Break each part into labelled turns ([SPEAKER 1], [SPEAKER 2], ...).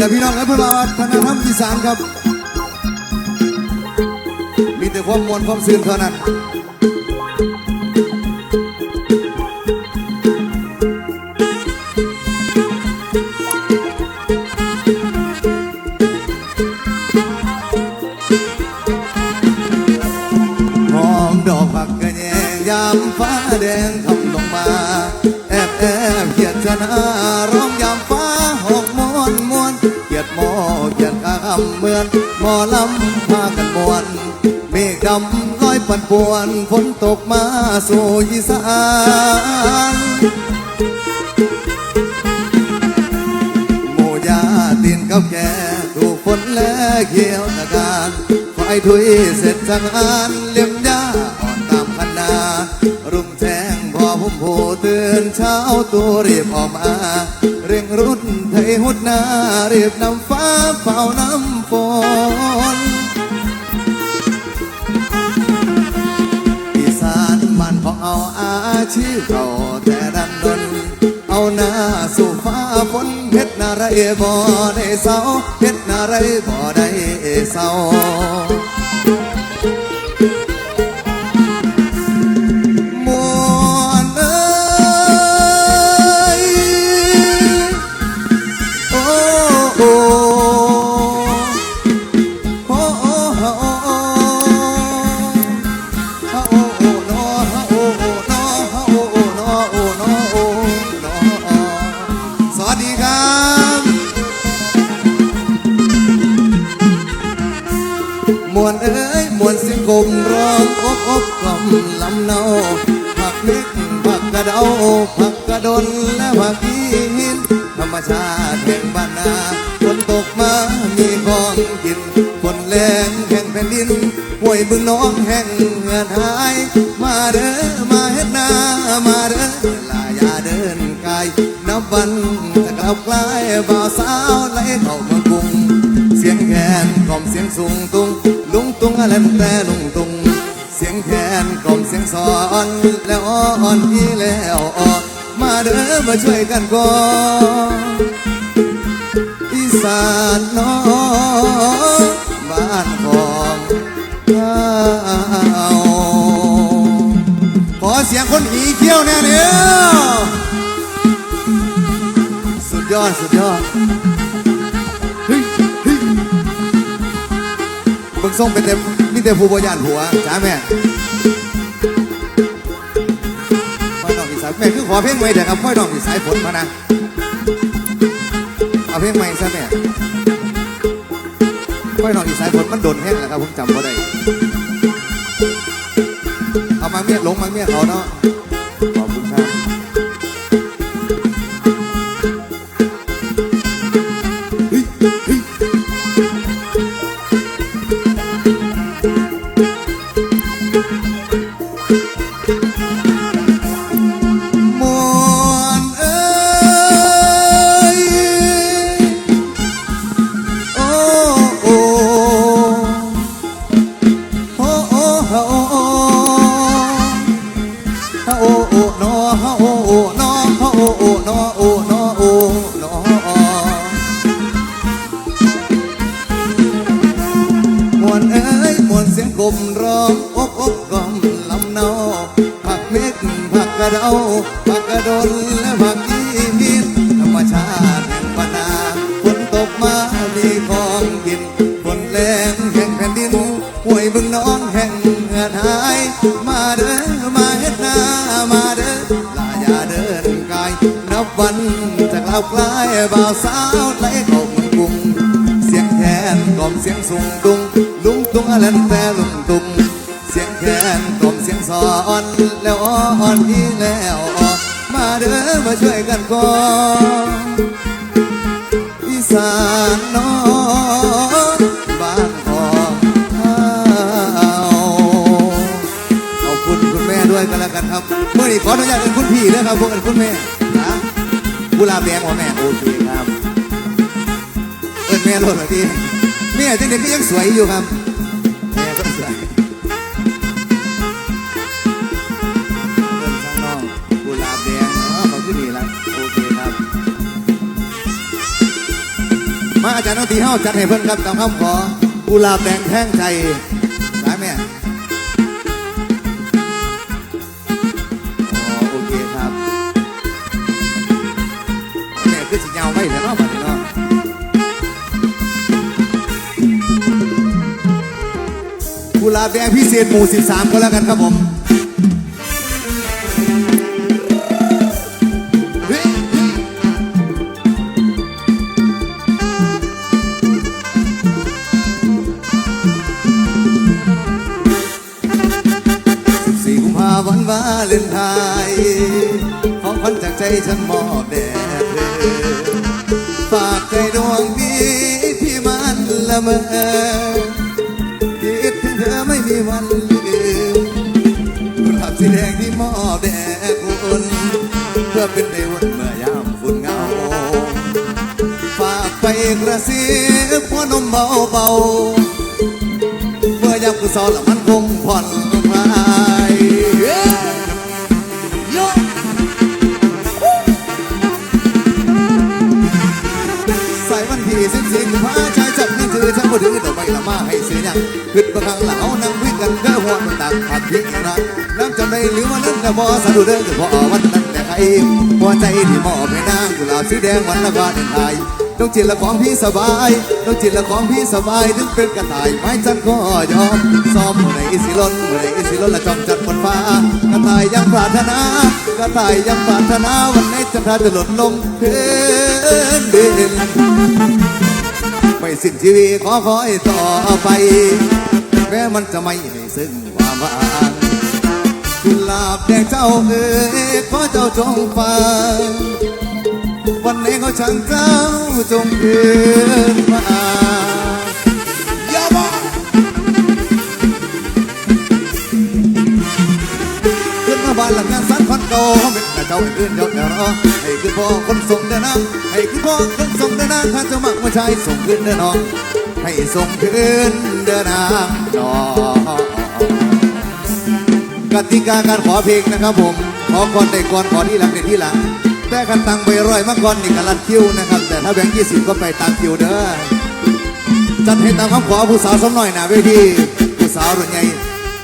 [SPEAKER 1] แหละพี่น้องและเพื่อนว่าวัฒนธรรมอีสานครับ มีแต่ความมวลความซื่นเท่านั้นหอมดอกผักกระแยงยามฟ้าแดงทำำเหมือนหมอลำพากันบวนเมฆดำลอยปั่นป่วนฝนตกมาสู่อีสานโมยาตีนกับแกถูกฝนและเขียวตะการไฟถุยเสร็จสังอานเลี่ยง อผมผูตื่นเช้าตัวรีบออกมาเร่งรุดไทยหุดหน้ารียบนำฟ้าเฝ้าน้ำฝนอีสานมันพอเอาอาชีพเราแต่ดันดนเอาหน้าสู่ฟ้าฝนเฮ็ดนาไรบ่ได้เศร้าเฮ็ดนาไรบ่ได้เศร้า ระเดาผักกระดนและผักอีหินธรรมชาติแห่งบ้านนาฝนตกมามีของกินฝนแรงแห่งแผ่นดินห้วยบึงน้องแห่งเงินหาย มาเด้อมาเฮ็ดนามาเด้อลายาเดินไกลนับวันจะกลับกลายบ่าวสาวไหลเข้าเมืองกรุงเสียงแคนกล่อมเสียงสูงตุงลุงตุงอะไรแต่ลุงตุง สียงแคนกล่อมเสียงสอนแล้วอ่อนอีแล้วออมาเด้อมาช่วยกันก่อนอีสานน้องบ้านของเราขอเสียงคนหีเขี้ยวแน่เนี่ยสุดยอด สุดยอด ส่งเป็นแต่มีแต่ผู้บริยานหัวจ้าแม่ค่อยดอกอีสายแม่คือขอเพลงใหม่เดี๋ยวครับค่อยดอกอีสายฝนมานะเอาเพลงใหม่ซะแม่ค่อยดอกอีสายฝนมันโดนแห้งแล้วครับผมจำก็ได้เอามาเมียหลงมาเมียเขาเนาะ โอโอ้นอฮโอโอ้นอฮโอโอ้นอโอ้นอโอ้นอมวนเอ้ยมวนเสียงกลมร้องอบอบกลอมลำเนาผักเม็ดผักกระเดาผักกระดนและผักอีาวกลายบ่าวสาวไหลเข้ามืองกรุงเสียงแคนกล่อมเสียงสูงตุงลุงตุงอะไรแต่ลุงตุงเสียงแคนกล่อมเสียงสอนแล้วอ่อนอีแล้วมาเด้อมาช่วยกันก่อนอีสานน้องบ้านขอเราเอาคุณคุณแม่ด้วยกันแล้วกันครับเมื่อนี้ขออนุญาตเป็นคุณพี่นะครับพวกเป็นคุณแม่ กุหลาบแดงของแม่โอเคครับเอินแม่รถเหรอที่แม่จังเด็กก็ยังสวยอยู่ครับแม่ก็สวยเอินข้างนอกกุหลาบแดงอ๋อเขาขึ้นดีแล้วโอเคครับ มาอาจารย์นตีเฮาจัดให้เพิ่นครับตามคำขอกุหลาบแดงแท่งใจ หลาบแดงพิเศษหมู่ 13 ก็แล้วกันครับผมเล่นธ์วาเลนไทน์ของขวัญจากใจฉันมอบแด่เธอ ฝากใจดวงนี้ที่มันละเมอ กไปกระซิบหัวนมเบาเบาๆเมื่อยามกุศลละมันคงผ่อนคลายเย้โยใส่วันที่สิบสี่กุมภาชายจับนี่คือฉันบ่ถือดอกไม้ละมาให้เสียยังขึ้นประคังเหลานั่งคุยกันก็หัวมันตักผัดพริกรักน้ำจำได้หรือว่านั้นก็พอสะดุดเดินก็พอวันนั้นแต่ใครหัวใจที่มอบให้นางกุหลาบสีแดงวันละวาเลนไทย น์ดวงจิตละของพี่สบายดวงจิตละของพี่สบายถึงเป็นกระต่ายไม้จันก็ยอมซ้อมเมื่อไหร่สิลนเมื่อไหร่สิลนละจอมจัดบนฟ้ากระต่ายยังปรารถนากระต่ายยังปรารถนาวันไหนจะพาจะหล่นลงเดินเดินไม่สิ้นชีวิตขอคอยต่อไป แม้มันจะไม่ให้ซึ่งความหวังกุหลาบแดงเจ้าเอ๋ยขอเจ้าจงฟัง วันนี้เขาช่างเจ้าจงเดินมาอย่าบอกขึ้นมาบ้านหลังงานสันคนเก่าเป็นแต่เจ้าเป็นอื่นยศเดี๋ยวรอให้คือพ่อคนส่งเดินนางให้คือพ่อคนส่งเดินนางข้าจ้ามักมาใช้ส่งขึ้นเดินน้อง ให้ส่งขึ้นเดินนางน้องกติกาการขอเพลงนะครับผมขอก่อนได้ก่อนขอที่หลังได้ที่หลัง แต่คันตังไปร้อยมาก่อนนี่กันลัดคิวนะครับ แต่ถ้าแบงค์ยี่สิบก็ไปตามคิวเด้อจัดให้ตามคำขอผู้สาวสมหน่อยหนาเวทีผู้สาวรุ่นใหญ่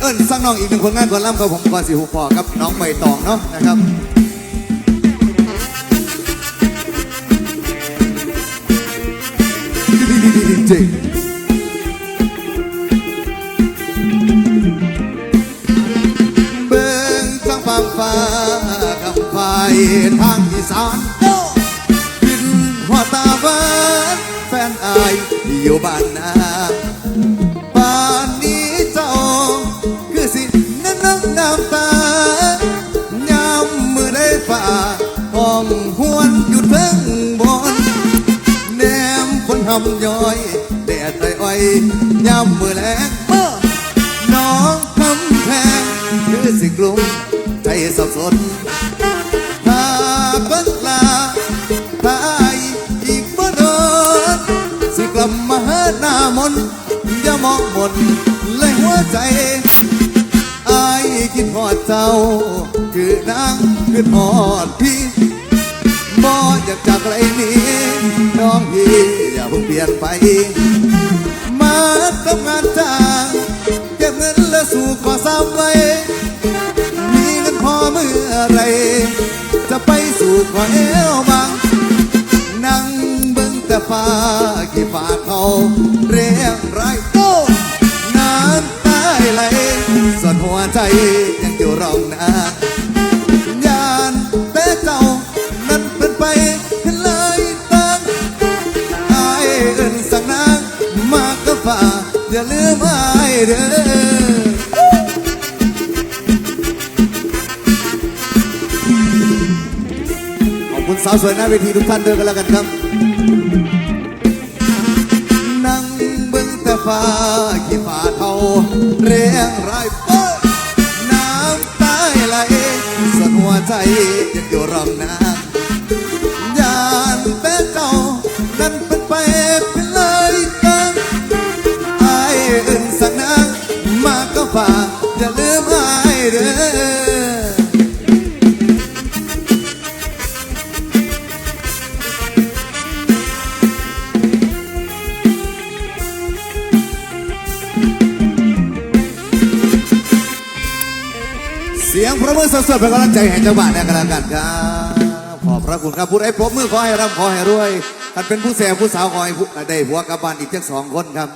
[SPEAKER 1] เอิ้นสักน้องอีกหนึ่งผลงานก่อนล่ำกับผมก่อนสิหูพอกับน้องใบตองเนาะนะครับจริงเบิ่งฟังฟังฟ้าคำไฟทาง อีสานโอ้บินหัวตาหวานแฟนอายอยู่บ้านนาป่านนี้เจ้า คือสินั่งนั่งน้ำตายามมือได้ฝ่าห้องหวนอยู่เทิงบนแนมคนทำย้อยแดดไอ้อยยามมือแลงเมื่อน้องคำแพงคือสิกลุ่มใจสับสน หน้ามนอย่ามองหมดเลยหัวใจอายคิดหอดเจ้า คือนางคือหอดพี่บ่อยากจากไกลนี้น้องพี่อย่าเพิ่งเปลี่ยนไป มาทำงานจ้างเก็บเงินและสู่ขอสามไว้ มีเงินพอเมื่อไร จะไปสู่ขอเอวบางนั่งเบิ่งแต่ฟ้ากี่ฟ้า เรียงไรโต้น้ำตาไหลส่วนหัวใจยังอยู่รองนายานแต่เจ้านั้นเป็นไปเห็นเลยตั้งอายเอินสักนางมากก็ฝ่าอย่าลืมไอเด้อขอบคุณสาวสวยหน้าเวทีทุกท่านด้วยกันแล้วกันครับ ฟ้าขี้ฟ้าเทาเรียงรายเป้อน้ำตาไหลส่วนหัวใจยังอยู่รองน้ำยานแต่เจ้านั้นเป็นไปเป็นเลยกันไอ้อื่นสักนางมาก็ฝ่าอย่าลืมไอ้เด้อ ยงพระมือสดๆเป็นกำลังใจให้เจ้าบ้านเนี่ยกันแล้วกันครับ ขอบพระคุณครับผู้ใดพบมือขอให้ร่ำขอให้รวยท่านเป็นผู้แสบผู้สาวขอให้ผู้ได้ผัวกลับบ้านอีกเพียงสองคนครับ